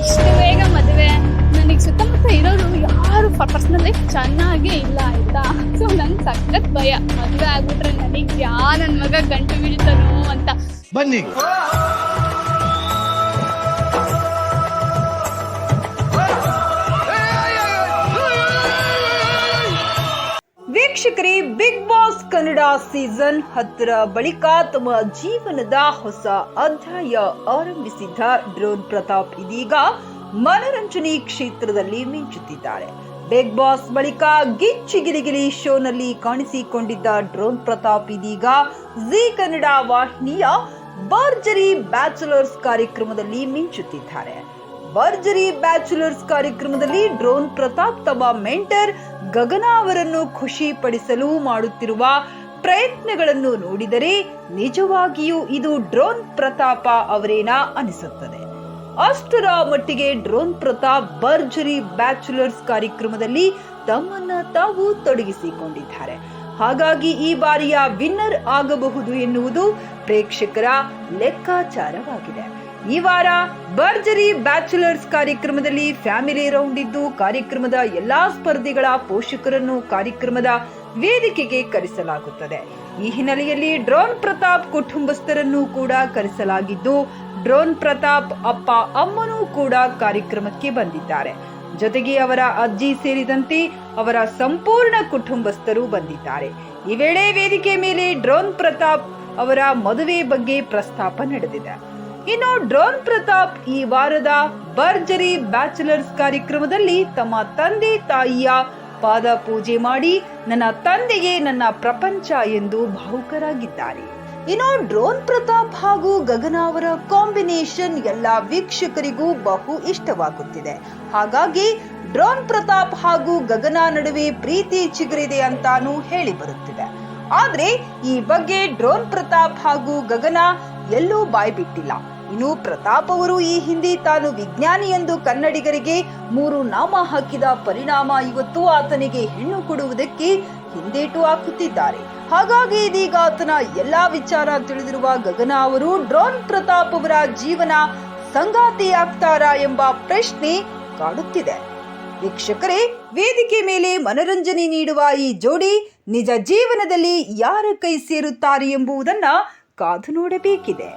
ಇಷ್ಟು ಬೇಗ ಮದುವೆ. ನನಗೆ ಸುತ್ತಮುತ್ತ ಇರೋರು ಯಾರು ಪರ್ಸನಲ್ ಲೈಫ್ ಚೆನ್ನಾಗೇ ಇಲ್ಲ, ಆಯ್ತಾ? ಸೊ ನಂಗೆ ಸಖತ್ ಭಯ. ಮದುವೆ ಆಗ್ಬಿಟ್ರೆ ನನಗೆ ಯಾ ನನ್ನ ಮಗ ಗಂಟು ಬೀಳ್ತಾನೋ ಅಂತ. ಬನ್ನಿ. ವೀಕ್ಷಕರೇ ಬಿಗ್ ಬಾಸ್ ಕನ್ನಡ ಸೀಸನ್ ಹತ್ತರ ಬಳಿಕ ತಮ್ಮ ಜೀವನದ ಹೊಸ ಅಧ್ಯಾಯ ಆರಂಭಿಸಿದ್ದ ಡ್ರೋನ್ ಪ್ರತಾಪ್ ಇದೀಗ ಮನರಂಜನೆ ಕ್ಷೇತ್ರದಲ್ಲಿ ಮಿಂಚುತ್ತಿದ್ದಾರೆ. ಬಿಗ್ ಬಾಸ್ ಬಳಿಕ ಗಿಚ್ಚಿ ಗಿಲಿಗಿಲಿ ಶೋನಲ್ಲಿ ಕಾಣಿಸಿಕೊಂಡಿದ್ದ ಡ್ರೋನ್ ಪ್ರತಾಪ್ ಇದೀಗ ಜಿ ಕನ್ನಡ ವಾಹಿನಿಯ ಭರ್ಜರಿ ಬ್ಯಾಚುಲರ್ಸ್ ಕಾರ್ಯಕ್ರಮದಲ್ಲಿ ಮಿಂಚುತ್ತಿದ್ದಾರೆ. ಭರ್ಜರಿ ಬ್ಯಾಚುಲರ್ಸ್ ಕಾರ್ಯಕ್ರಮದಲ್ಲಿ ಡ್ರೋನ್ ಪ್ರತಾಪ್ ತಮ್ಮ ಮೆಂಟರ್ ಗಗನ ಅವರನ್ನು ಖುಷಿ ಪಡಿಸಲು ಮಾಡುತ್ತಿರುವ ಪ್ರಯತ್ನಗಳನ್ನು ನೋಡಿದರೆ ನಿಜವಾಗಿಯೂ ಇದು ಡ್ರೋನ್ ಪ್ರತಾಪ ಅವರೇನಾ ಅನಿಸುತ್ತದೆ. ಅಷ್ಟರ ಮಟ್ಟಿಗೆ ಡ್ರೋನ್ ಪ್ರತಾಪ್ ಭರ್ಜರಿ ಬ್ಯಾಚುಲರ್ಸ್ ಕಾರ್ಯಕ್ರಮದಲ್ಲಿ ತಮ್ಮನ್ನ ತಾವು ತೊಡಗಿಸಿಕೊಂಡಿದ್ದಾರೆ. ಹಾಗಾಗಿ ಈ ಬಾರಿಯ ವಿನ್ನರ್ ಆಗಬಹುದು ಎನ್ನುವುದು ಪ್ರೇಕ್ಷಕರ ಲೆಕ್ಕಾಚಾರವಾಗಿದೆ. ಈ ವಾರ ಭರ್ಜರಿ ಬ್ಯಾಚುಲರ್ಸ್ ಕಾರ್ಯಕ್ರಮದಲ್ಲಿ ಫ್ಯಾಮಿಲಿ ರೌಂಡ್ ಇದ್ದು ಕಾರ್ಯಕ್ರಮದ ಎಲ್ಲಾ ಸ್ಪರ್ಧಿಗಳ ಪೋಷಕರನ್ನು ಕಾರ್ಯಕ್ರಮದ ವೇದಿಕೆಗೆ ಕರೆಸಲಾಗುತ್ತದೆ. ಈ ಹಿನ್ನೆಲೆಯಲ್ಲಿ ಡ್ರೋನ್ ಪ್ರತಾಪ್ ಕುಟುಂಬಸ್ಥರನ್ನು ಕೂಡ ಕರೆಸಲಾಗಿದ್ದು, ಡ್ರೋನ್ ಪ್ರತಾಪ್ ಅಪ್ಪ ಅಮ್ಮನೂ ಕೂಡ ಕಾರ್ಯಕ್ರಮಕ್ಕೆ ಬಂದಿದ್ದಾರೆ. ಜೊತೆಗೆ ಅವರ ಅಜ್ಜಿ ಸೇರಿದಂತೆ ಅವರ ಸಂಪೂರ್ಣ ಕುಟುಂಬಸ್ಥರು ಬಂದಿದ್ದಾರೆ. ಈ ವೇಳೆ ವೇದಿಕೆ ಮೇಲೆ ಡ್ರೋನ್ ಪ್ರತಾಪ್ ಅವರ ಮದುವೆ ಬಗ್ಗೆ ಪ್ರಸ್ತಾಪ ನಡೆದಿದೆ. ಇನ್ನು ಡ್ರೋನ್ ಪ್ರತಾಪ್ ಈ ವಾರದ ಭರ್ಜರಿ ಬ್ಯಾಚುಲರ್ಸ್ ಕಾರ್ಯಕ್ರಮದಲ್ಲಿ ತಮ್ಮ ತಂದೆ ತಾಯಿಯ ಪಾದ ಪೂಜೆ ಮಾಡಿ ನನ್ನ ತಂದೆಗೆ ನನ್ನ ಪ್ರಪಂಚ ಎಂದು ಭಾವುಕರಾಗಿದ್ದಾರೆ. ಇನ್ನು ಡ್ರೋನ್ ಪ್ರತಾಪ್ ಹಾಗೂ ಗಗನ ಅವರ ಕಾಂಬಿನೇಷನ್ ಎಲ್ಲ ವೀಕ್ಷಕರಿಗೂ ಬಹು ಇಷ್ಟವಾಗುತ್ತಿದೆ. ಹಾಗಾಗಿ ಡ್ರೋನ್ ಪ್ರತಾಪ್ ಹಾಗೂ ಗಗನ ನಡುವೆ ಪ್ರೀತಿ ಚಿಗುರಿದೆ ಅಂತಾನೂ ಹೇಳಿ ಬರುತ್ತಿದೆ. ಆದ್ರೆ ಈ ಬಗ್ಗೆ ಡ್ರೋನ್ ಪ್ರತಾಪ್ ಹಾಗೂ ಗಗನ ಎಲ್ಲೂ ಬಾಯ್ಬಿಟ್ಟಿಲ್ಲ ಇನ್ನು ಪ್ರತಾಪ್ ಅವರು ಈ ಹಿಂದೆ ತಾನು ವಿಜ್ಞಾನಿ ಎಂದು ಕನ್ನಡಿಗರಿಗೆ ಮೂರು ನಾಮ ಹಾಕಿದ ಪರಿಣಾಮ ಇವತ್ತು ಆತನಿಗೆ ಹೆಣ್ಣು ಕೊಡುವುದಕ್ಕೆ ಹಿಂದೇಟು ಹಾಕುತ್ತಿದ್ದಾರೆ. ಹಾಗಾಗಿ ಇದೀಗ ಆತನ ಎಲ್ಲಾ ವಿಚಾರ ತಿಳಿದಿರುವ ಗಗನ ಅವರು ಡ್ರೋನ್ ಪ್ರತಾಪ್ ಅವರ ಜೀವನ ಸಂಗಾತಿ ಆಗ್ತಾರಾ ಎಂಬ ಪ್ರಶ್ನೆ ಕಾಡುತ್ತಿದೆ. ವೀಕ್ಷಕರೇ, ವೇದಿಕೆ ಮೇಲೆ ಮನರಂಜನೆ ನೀಡುವ ಈ ಜೋಡಿ ನಿಜ ಜೀವನದಲ್ಲಿ ಯಾರ ಕೈ ಸೇರುತ್ತಾರೆ ಎಂಬುದನ್ನ ಕಾದು ನೋಡಬೇಕಿದೆ.